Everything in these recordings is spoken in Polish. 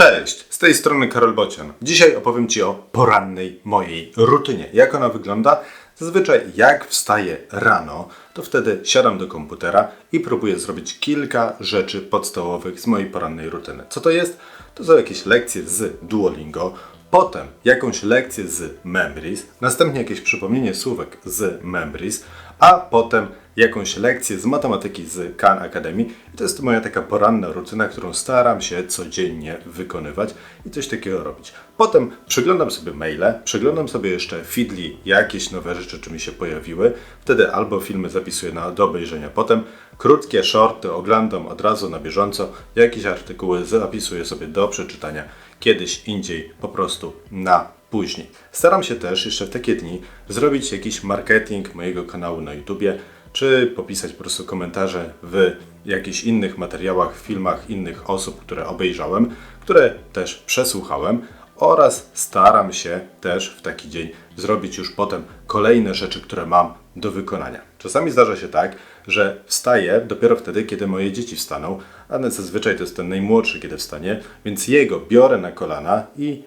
Cześć, z tej strony Karol Bocian. Dzisiaj opowiem Ci o porannej mojej rutynie. Jak ona wygląda? Zazwyczaj jak wstaję rano, to wtedy siadam do komputera i próbuję zrobić kilka rzeczy podstawowych z mojej porannej rutyny. Co to jest? To są jakieś lekcje z Duolingo, potem jakąś lekcję z Membris, następnie jakieś przypomnienie słówek z Membris, a potem jakąś lekcję z matematyki z Khan Academy. I to jest moja taka poranna rutyna, którą staram się codziennie wykonywać i coś takiego robić. Potem przeglądam sobie maile, przeglądam sobie jeszcze Feedly, jakieś nowe rzeczy, czy mi się pojawiły. Wtedy albo filmy zapisuję na, do obejrzenia potem, krótkie shorty oglądam od razu na bieżąco, jakieś artykuły zapisuję sobie do przeczytania kiedyś indziej, po prostu na później. Staram się też jeszcze w takie dni zrobić jakiś marketing mojego kanału na YouTubie, czy popisać po prostu komentarze w jakichś innych materiałach, filmach innych osób, które obejrzałem, które też przesłuchałem oraz staram się też w taki dzień zrobić już potem kolejne rzeczy, które mam do wykonania. Czasami zdarza się tak, że wstaję dopiero wtedy, kiedy moje dzieci wstaną, a zazwyczaj to jest ten najmłodszy, kiedy wstanie, więc jego biorę na kolana i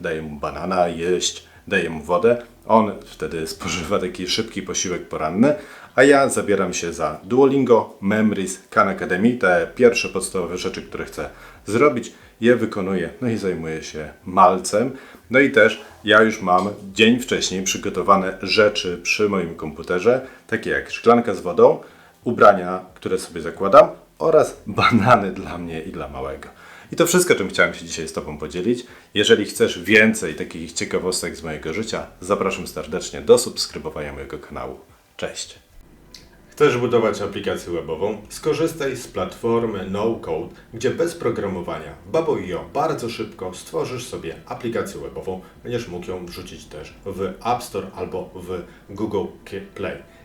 daję mu banana jeść, daję mu wodę. On wtedy spożywa taki szybki posiłek poranny, a ja zabieram się za Duolingo, Memories, Khan Academy, te pierwsze podstawowe rzeczy, które chcę zrobić, je wykonuję, no i zajmuję się malcem. No i też ja już mam dzień wcześniej przygotowane rzeczy przy moim komputerze, takie jak szklanka z wodą, ubrania, które sobie zakładam oraz banany dla mnie i dla małego. I to wszystko, czym chciałem się dzisiaj z Tobą podzielić. Jeżeli chcesz więcej takich ciekawostek z mojego życia, zapraszam serdecznie do subskrybowania mojego kanału. Cześć! Chcesz budować aplikację webową? Skorzystaj z platformy No Code, gdzie bez programowania Babo.io bardzo szybko stworzysz sobie aplikację webową. Będziesz mógł ją wrzucić też w App Store albo w Google Play.